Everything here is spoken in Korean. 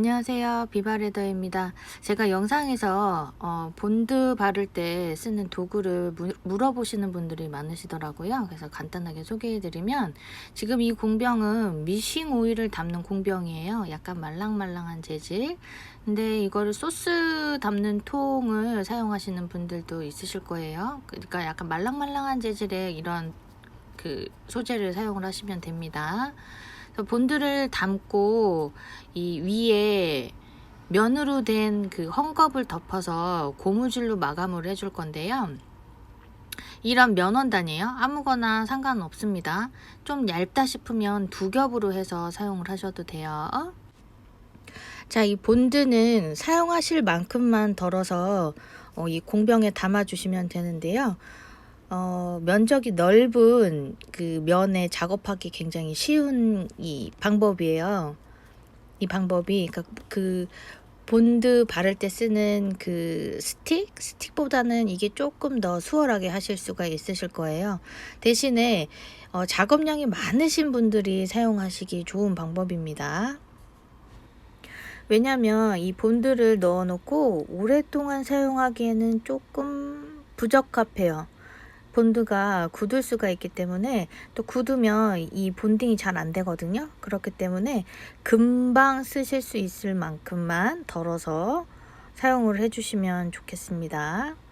안녕하세요. 비바레더입니다. 제가 영상에서 어, 본드 바를 때 쓰는 도구를 무- 물어보시는 분들이 많으시더라고요. 그래서 간단하게 소개해 드리면 지금 이 공병은 미싱 오일을 담는 공병이에요. 약간 말랑말랑한 재질. 근데 이거를 소스 담는 통을 사용하시는 분들도 있으실 거예요. 그러니까 약간 말랑말랑한 재질의 이런 그 소재를 사용을 하시면 됩니다. 본드를 담고 이 위에 면으로 된 그 헝겊을 덮어서 고무줄로 마감을 해줄 건데요. 이런 면원단이에요. 아무거나 상관없습니다. 좀 얇다 싶으면 두 겹으로 해서 사용을 하셔도 돼요. 자, 이 본드는 사용하실 만큼만 덜어서 어, 이 공병에 담아주시면 되는데요. 어, 면적이 넓은 그 면에 작업하기 굉장히 쉬운 이 방법이에요. 이 방법이 그러니까 그 본드 바를 때 쓰는 그 스틱 스틱보다는 이게 조금 더 수월하게 하실 수가 있으실 거예요. 대신에 어, 작업량이 많으신 분들이 사용하시기 좋은 방법입니다. 왜냐면 이 본드를 넣어 놓고 오랫동안 사용하기에는 조금 부적합해요. 본드가 굳을 수가 있기 때문에 또 굳으면 이 본딩이 잘 안 되거든요. 그렇기 때문에 금방 쓰실 수 있을 만큼만 덜어서 사용을 해주시면 좋겠습니다.